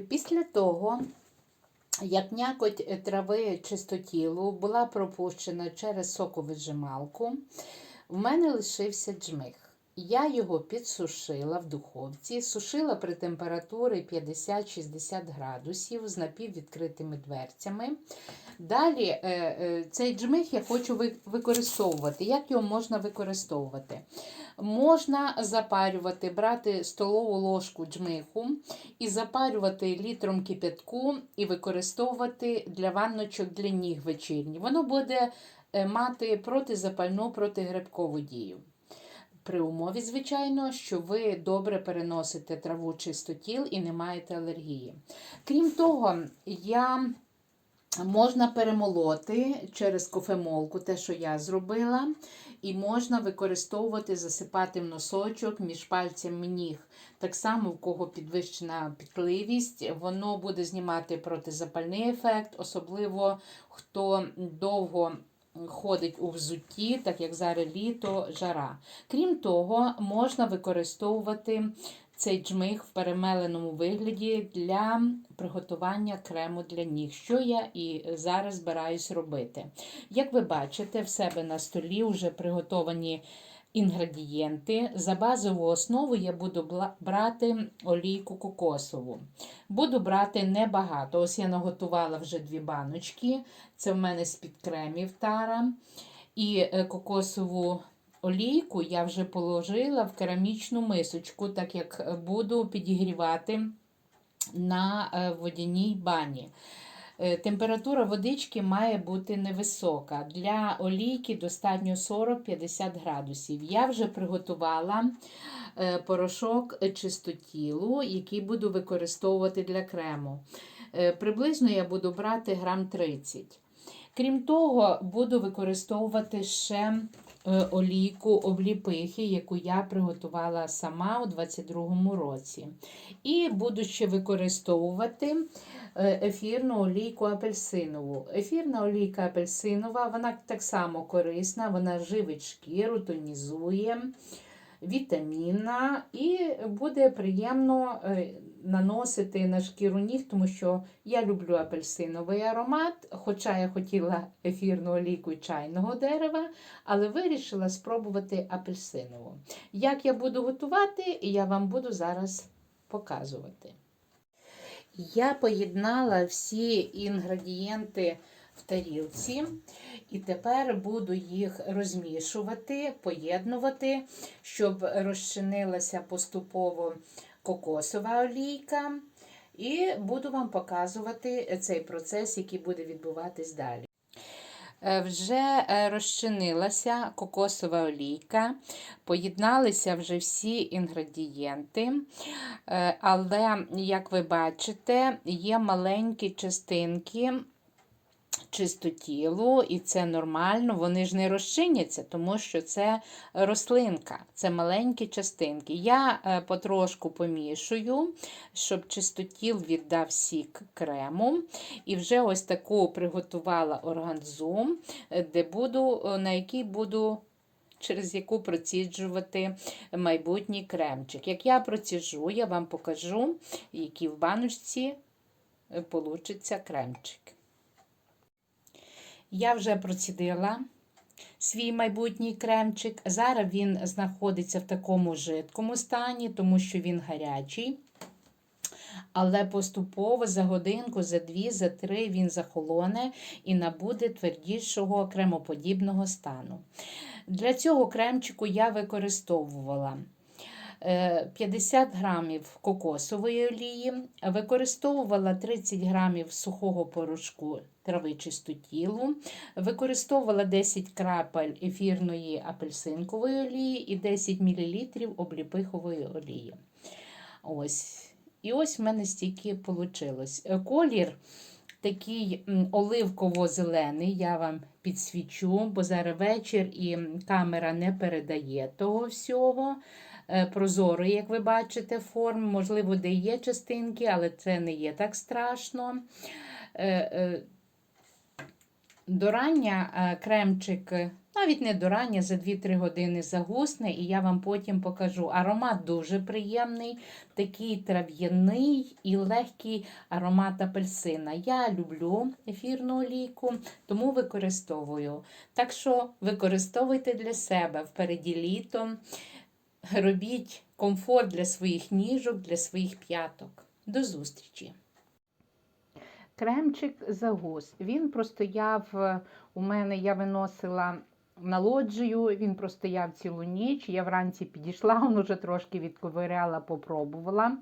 Після того, як м'якоть трави чистотілу була пропущена через соковижималку, в мене лишився джмих. Я його підсушила в духовці, сушила при температурі 50-60 градусів з напіввідкритими дверцями. Далі е, е, цей джмих я хочу використовувати. Як його можна використовувати? Можна запарювати, брати столову ложку джмиху і запарювати літром кипятку і використовувати для ванночок для ніг вечірні. Воно буде е, мати протизапальну, протигрибкову дію. При умові, звичайно, що ви добре переносите траву чистотіл і не маєте алергії. Крім того, я можна перемолоти через кофемолку, те, що я зробила, і можна використовувати, засипати в носочок між пальцями ніг. Так само, в кого підвищена пітливість, воно буде знімати протизапальний ефект, особливо хто довго ходить у взутті, так як зараз літо, жара. Крім того, можна використовувати цей джмих в перемеленому вигляді для приготування крему для ніг, що я і зараз збираюсь робити. Як ви бачите, в себе на столі вже приготовані інгредієнти. За базову основу я буду брати олійку кокосову. Буду брати небагато. Ось я наготувала вже дві баночки. Це в мене з-під кремів тара. І е, кокосову олійку я вже положила в керамічну мисочку, так як буду підігрівати на е, водяній бані. Е, Температура водички має бути невисока. Для олійки достатньо 40-50 градусів. Я вже приготувала е, порошок чистотілу, який буду використовувати для крему. Е, Приблизно я буду брати грам 30. Крім того, буду використовувати ще е, олійку обліпихи, яку я приготувала сама у 22-му році. І буду ще використовувати е, ефірну олійку апельсинову. Ефірна олійка апельсинова, вона так само корисна, вона живить шкіру, тонізує, вітамінна і буде приємно е, наносити на шкіру ніг, тому що я люблю апельсиновий аромат, хоча я хотіла ефірну олійку чайного дерева, але вирішила спробувати апельсинову. Як я буду готувати, я вам буду зараз показувати. Я поєднала всі інгредієнти в тарілці, і тепер буду їх розмішувати, поєднувати, щоб розчинилася поступово кокосова олійка. І буду вам показувати цей процес, який буде відбуватись далі. Е, Вже е, розчинилася кокосова олійка, поєдналися вже всі інгредієнти, Е, але, як ви бачите, є маленькі частинки чистотілу, і це нормально, вони ж не розчиняться, тому що це рослинка, це маленькі частинки. Я е, потрошку помішую, щоб чистотіл віддав сік крему. І вже ось таку приготувала органзу, е, де буду, е, на якій буду. Через яку проціджувати майбутній кремчик. Як я проціжу, я вам покажу, які в баночці получиться кремчик. Я вже процідила свій майбутній кремчик. Зараз він знаходиться в такому жидкому стані, тому що він гарячий. Але поступово за годинку, за дві, за три він захолоне і набуде твердішого кремоподібного стану. Для цього кремчику я використовувала 50 грамів кокосової олії, використовувала 30 грамів сухого порошку трави чистотілу, використовувала 10 крапель ефірної апельсинкової олії і 10 мл обліпихової олії. Ось. І ось в мене стільки вийшло. Колір такий оливково-зелений, я вам підсвічу, бо зараз вечір і камера не передає того всього. Е, Прозорий, як ви бачите, форм. Можливо, де є частинки, але це не є так страшно. Е, е, До рання е, кремчик Навіть не до рання, за 2-3 години загусне, і я вам потім покажу. Аромат дуже приємний, такий трав'яний і легкий аромат апельсина. Я люблю ефірну олійку, тому використовую. Так що використовуйте для себе впереді літо, робіть комфорт для своїх ніжок, для своїх п'яток. До зустрічі! Кремчик загус. Він простояв е, у мене, я виносила на лоджію, він простояв цілу ніч. Я вранці підійшла, він уже трошки відковиряла, попробувала.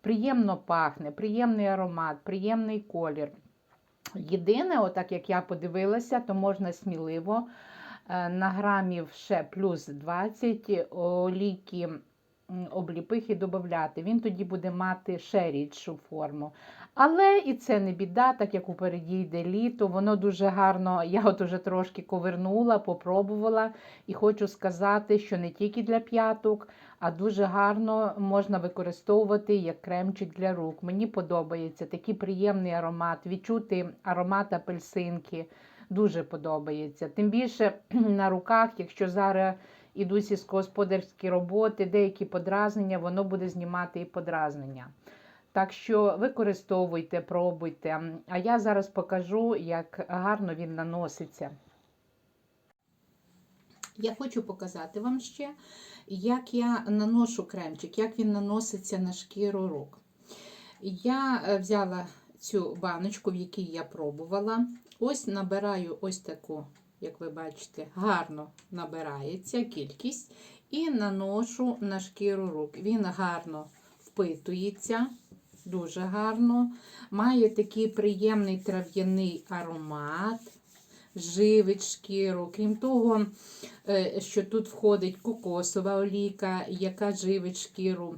Приємно пахне, приємний аромат, приємний колір. Єдине, отак як я подивилася, то можна сміливо е, на грамів ще плюс 20 олійки обліпихи додати. Він тоді буде мати ще рідшу форму. Але і це не біда, так як упереді йде літо, воно дуже гарно, я от уже трошки ковернула, попробувала і хочу сказати, що не тільки для п'яток, а дуже гарно можна використовувати як кремчик для рук. Мені подобається такий приємний аромат, відчути аромат апельсинки. Дуже подобається. Тим більше на руках, якщо зараз ідуть сільськогосподарські роботи, деякі подразнення, воно буде знімати і подразнення. Так що використовуйте, пробуйте. А я зараз покажу, як гарно він наноситься. Я хочу показати вам ще, як я наношу кремчик, як він наноситься на шкіру рук. Я е, взяла цю баночку, в якій я пробувала. Ось набираю ось таку, як ви бачите, гарно набирається кількість, і наношу на шкіру рук. Він гарно впитується дуже гарно. Має такий приємний трав'яний аромат, живить шкіру. Крім того, е, що тут входить кокосова олійка, яка живить шкіру,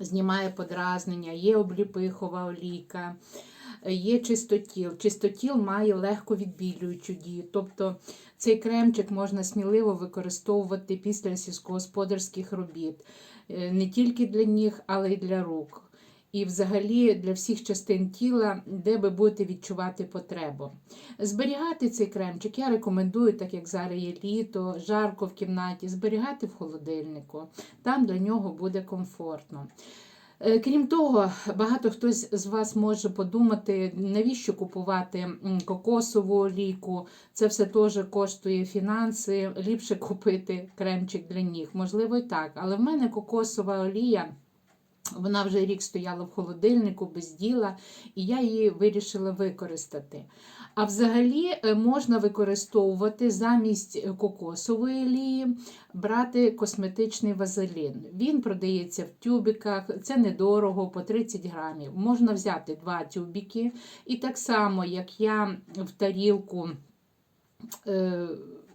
знімає подразнення, є обліпихова олійка. Є чистотіл. Чистотіл має легко відбілюючу дію. Тобто цей кремчик можна сміливо використовувати після сільськогосподарських робіт. Е, Не тільки для ніг, але й для рук і взагалі для всіх частин тіла, де ви будете відчувати потребу. Зберігати цей кремчик я рекомендую, так як зараз є літо, жарко в кімнаті, зберігати в холодильнику. Там для нього буде комфортно. Е, Крім того, багато хтось з вас може подумати, навіщо купувати кокосову олійку. Це все теж коштує фінанси. Ліпше купити кремчик для ніг. Можливо, і так. Але в мене кокосова олія. Вона вже рік стояла в холодильнику без діла, і я її вирішила використати. А взагалі е, можна використовувати замість кокосової олії, брати косметичний вазелін. Він продається в тюбиках, це недорого, по 30 грамів. Можна взяти два тюбики. І так само, як я в тарілку. Е,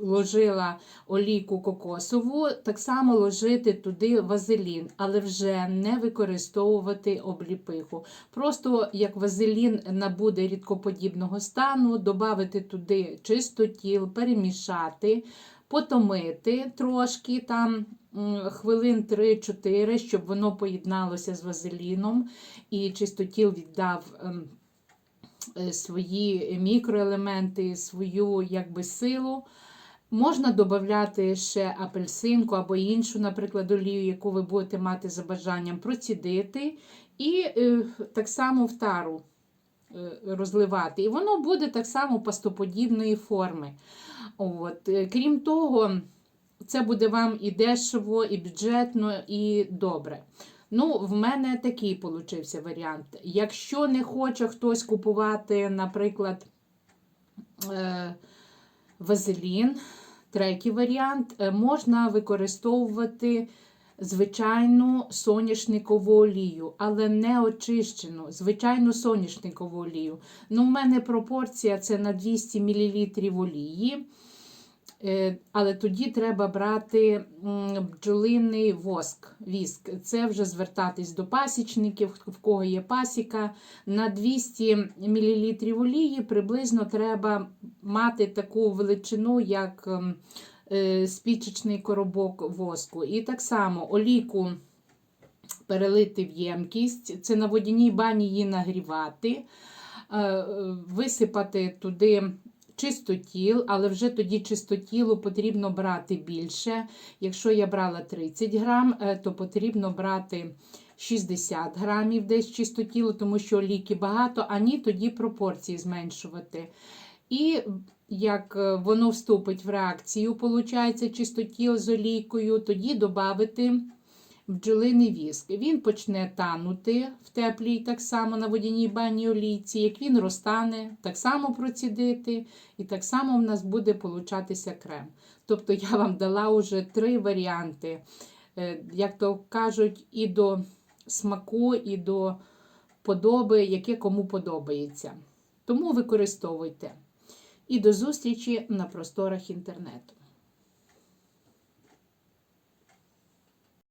ложила олійку кокосову, так само ложити туди вазелін, але вже не використовувати обліпиху. Просто як вазелін набуде рідкоподібного стану, додати туди чистотіл, перемішати, потомити трошки там. Хвилин 3-4, щоб воно поєдналося з вазеліном, і чистотіл віддав ем, е, свої мікроелементи, свою якби, силу. Можна додати ще апельсинку або іншу, наприклад, олію, яку ви будете мати за бажанням, процідити і е, так само в тару е, розливати. І воно буде так само пастоподібної форми. От. Е, крім того, це буде вам і дешево, і бюджетно, і добре. Ну, в мене такий получився варіант. Якщо не хоче хтось купувати, наприклад, вазелін, третій варіант, е, можна використовувати звичайну соняшникову олію, але не очищену, звичайну соняшникову олію. Ну, в мене пропорція це на 200 мл олії. Е, Але тоді треба брати бджолиний воск, віск. Це вже звертатись до пасічників, в кого є пасіка. На 200 мл олії приблизно треба мати таку величину, як ем, е, спічечний коробок воску. І так само олійку перелити в ємкість, це на водяній бані її нагрівати, е, висипати туди чистотіл, але вже тоді чистотілу потрібно брати більше. Якщо я брала 30 грам, е, то потрібно брати 60 грамів десь чистотілу, тому що олійки багато, а ні, тоді пропорції зменшувати. І як е, воно вступить в реакцію, виходить, чистотіл з олійкою, тоді додати бджолиний віск. Він почне танути в теплій, так само на водяній бані олійці. Як він розтане, так само процідити, і так само в нас буде получатися крем. Тобто я вам дала вже три варіанти, е, як то кажуть, і до смаку, і до подоби, яке кому подобається. Тому використовуйте. І до зустрічі на просторах інтернету.